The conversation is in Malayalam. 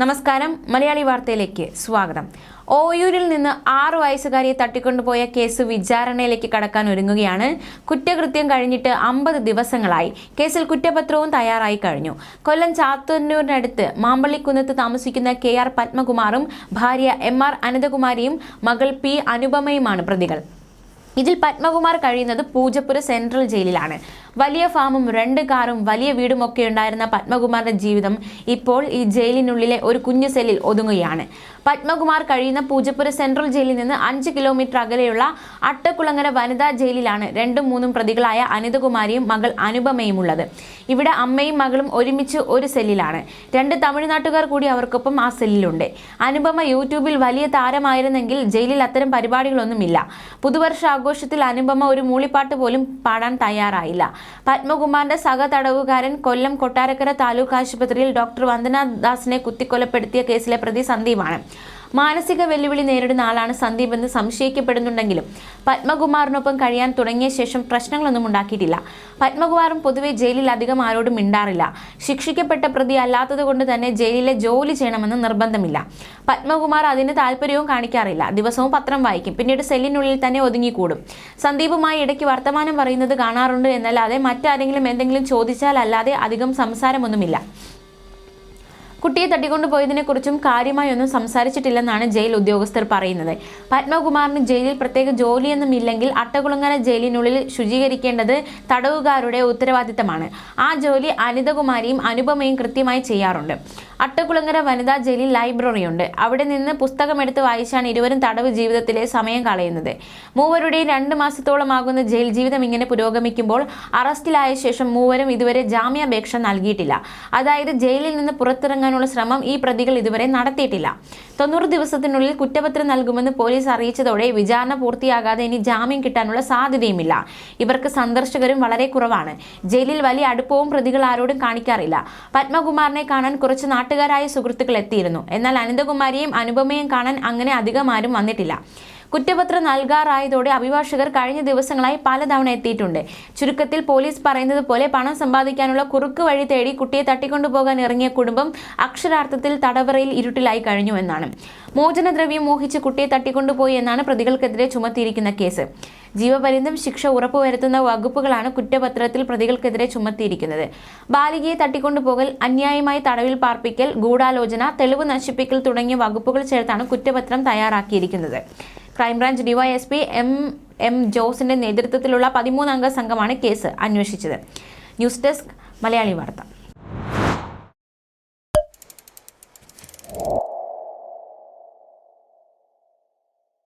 നമസ്കാരം. മലയാളി വാർത്തയിലേക്ക് സ്വാഗതം. ഓയൂരിൽ നിന്ന് ആറു വയസ്സുകാരിയെ തട്ടിക്കൊണ്ടുപോയ കേസ് വിചാരണയിലേക്ക് കടക്കാൻ ഒരുങ്ങുകയാണ്. കുറ്റകൃത്യം കഴിഞ്ഞിട്ട് അമ്പത് ദിവസങ്ങളായി. കേസിൽ കുറ്റപത്രവും തയ്യാറായി കഴിഞ്ഞു. കൊല്ലം ചാത്തന്നൂരിനടുത്ത് മാമ്പള്ളിക്കുന്നത്ത് താമസിക്കുന്ന കെ ആർ പത്മകുമാറും ഭാര്യ എം ആർ അനന്തകുമാരിയും മകൾ പി അനുപമയുമാണ് പ്രതികൾ. ഇതിൽ പത്മകുമാർ കഴിയുന്നത് പൂജപ്പുര സെൻട്രൽ ജയിലിലാണ്. വലിയ ഫാമും രണ്ട് കാറും വലിയ വീടും ഒക്കെ ഉണ്ടായിരുന്ന പത്മകുമാറിന്റെ ജീവിതം ഇപ്പോൾ ഈ ജയിലിനുള്ളിലെ ഒരു കുഞ്ഞു സെല്ലിൽ ഒതുങ്ങുകയാണ്. പത്മകുമാർ കഴിയുന്ന പൂജപ്പുര സെൻട്രൽ ജയിലിൽ നിന്ന് അഞ്ച് കിലോമീറ്റർ അകലെയുള്ള അട്ടക്കുളങ്ങര വനിതാ ജയിലിലാണ് രണ്ടും മൂന്നും പ്രതികളായ അനിതകുമാരിയും മകൾ അനുപമയും ഉള്ളത്. ഇവിടെ അമ്മയും മകളും ഒരുമിച്ച് ഒരു സെല്ലിലാണ്. രണ്ട് തമിഴ്നാട്ടുകാർ കൂടി അവർക്കൊപ്പം ആ സെല്ലിലുണ്ട്. അനുപമ യൂട്യൂബിൽ വലിയ താരമായിരുന്നെങ്കിൽ ജയിലിൽ അത്തരം പരിപാടികളൊന്നുമില്ല. പുതുവർഷ ആഘോഷത്തിൽ അനുപമ ഒരു മൂളിപ്പാട്ട് പോലും പാടാൻ തയ്യാറായില്ല. പത്മകുമാറിന്റെ സഹ തടവുകാരൻ കൊല്ലം കൊട്ടാരക്കര താലൂക്ക് ആശുപത്രിയിൽ ഡോക്ടർ വന്ദന ദാസിനെ കുത്തിക്കൊലപ്പെടുത്തിയ കേസിലെ പ്രതി സന്ദീപാണ്. മാനസിക വെല്ലുവിളി നേരിടുന്ന ആളാണ് സന്ദീപ് എന്ന് സംശയിക്കപ്പെടുന്നുണ്ടെങ്കിലും പത്മകുമാറിനൊപ്പം കഴിയാൻ തുടങ്ങിയ ശേഷം പ്രശ്നങ്ങളൊന്നും ഉണ്ടാക്കിയിട്ടില്ല. പത്മകുമാറും പൊതുവെ ജയിലിൽ അധികം ആരോടും മിണ്ടാറില്ല. ശിക്ഷിക്കപ്പെട്ട പ്രതി അല്ലാത്തതുകൊണ്ട് തന്നെ ജയിലിലെ ജോലി ചെയ്യണമെന്ന് നിർബന്ധമില്ല. പത്മകുമാർ അതിന് താല്പര്യവും കാണിക്കാറില്ല. ദിവസവും പത്രം വായിക്കും. പിന്നീട് സെല്ലിനുള്ളിൽ തന്നെ ഒതുങ്ങിക്കൂടും. സന്ദീപുമായി ഇടയ്ക്ക് വർത്തമാനം പറയുന്നത് കാണാറുണ്ട്. എന്നല്ലാതെ മറ്റാരെങ്കിലും എന്തെങ്കിലും ചോദിച്ചാൽ അല്ലാതെ അധികം സംസാരമൊന്നുമില്ല. കുട്ടിയെ കാര്യമായി ഒന്നും സംസാരിച്ചിട്ടില്ലെന്നാണ് ജയിൽ ഉദ്യോഗസ്ഥർ പറയുന്നത്. പത്മകുമാറിന് ജയിലിൽ പ്രത്യേക ജോലിയൊന്നും ഇല്ലെങ്കിൽ അട്ടകുളങ്ങര ജയിലിനുള്ളിൽ ശുചീകരിക്കേണ്ടത് തടവുകാരുടെ ഉത്തരവാദിത്തമാണ്. ആ ജോലി അനിതകുമാരിയും അനുപമയും കൃത്യമായി ചെയ്യാറുണ്ട്. അട്ടകുളങ്ങര വനിതാ ജയിലിൽ ലൈബ്രറിയുണ്ട്. അവിടെ നിന്ന് പുസ്തകമെടുത്ത് വായിച്ചാണ് ഇരുവരും തടവ് ജീവിതത്തിലെ സമയം കളയുന്നത്. മൂവരുടെയും രണ്ട് മാസത്തോളമാകുന്ന ജയിൽ ജീവിതം ഇങ്ങനെ പുരോഗമിക്കുമ്പോൾ അറസ്റ്റിലായ ശേഷം മൂവരും ഇതുവരെ ജാമ്യാപേക്ഷ നൽകിയിട്ടില്ല. അതായത് ജയിലിൽ നിന്ന് പുറത്തിറങ്ങാനുള്ള ശ്രമം ഈ പ്രതികൾ ഇതുവരെ നടത്തിയിട്ടില്ല. തൊണ്ണൂറ് ദിവസത്തിനുള്ളിൽ കുറ്റപത്രം നൽകുമെന്ന് പോലീസ് അറിയിച്ചതോടെ വിചാരണ പൂർത്തിയാകാതെ ഇനി ജാമ്യം കിട്ടാനുള്ള സാധ്യതയുമില്ല. ഇവർക്ക് സന്ദർശകരും വളരെ കുറവാണ്. ജയിലിൽ വലിയ അടുപ്പവും പ്രതികൾ ആരോടും കാണിക്കാറില്ല. പത്മകുമാറിനെ കാണാൻ കുറച്ച് നാട്ടുകാരായ സുഹൃത്തുക്കൾ എത്തിയിരുന്നു. എന്നാൽ അനന്തകുമാരിയും അനുപമയും കാണാൻ അങ്ങനെ അധികം ആരും വന്നിട്ടില്ല. കുറ്റപത്രം നൽകാറായതോടെ അഭിഭാഷകർ കഴിഞ്ഞ ദിവസങ്ങളായി പലതവണ എത്തിയിട്ടുണ്ട്. ചുരുക്കത്തിൽ പോലീസ് പറയുന്നത് പോലെ പണം സമ്പാദിക്കാനുള്ള കുറുക്ക് വഴി തേടി കുട്ടിയെ തട്ടിക്കൊണ്ടുപോകാൻ ഇറങ്ങിയ കുടുംബം അക്ഷരാർത്ഥത്തിൽ തടവറയിൽ ഇരുട്ടിലായി കഴിഞ്ഞു എന്നാണ്. മോചനദ്രവ്യം മോഹിച്ച് കുട്ടിയെ തട്ടിക്കൊണ്ടുപോയി എന്നാണ് പ്രതികൾക്കെതിരെ ചുമത്തിയിരിക്കുന്ന കേസ്. ജീവപര്യന്തം ശിക്ഷ ഉറപ്പുവരുത്തുന്ന വകുപ്പുകളാണ് കുറ്റപത്രത്തിൽ പ്രതികൾക്കെതിരെ ചുമത്തിയിരിക്കുന്നത്. ബാലികയെ തട്ടിക്കൊണ്ടുപോകൽ അന്യായമായി തടവിൽ പാർപ്പിക്കൽ ഗൂഢാലോചന തെളിവ് നശിപ്പിക്കൽ തുടങ്ങിയ വകുപ്പുകൾ ചേർത്താണ് കുറ്റപത്രം തയ്യാറാക്കിയിരിക്കുന്നത്. ക്രൈംബ്രാഞ്ച് ഡിവൈഎസ്പി എം എം ജോസിന്റെ നേതൃത്വത്തിലുള്ള പതിമൂന്നംഗ സംഘമാണ് കേസ് അന്വേഷിച്ചത്. ന്യൂസ് ഡെസ്ക് മലയാളി വാർത്ത.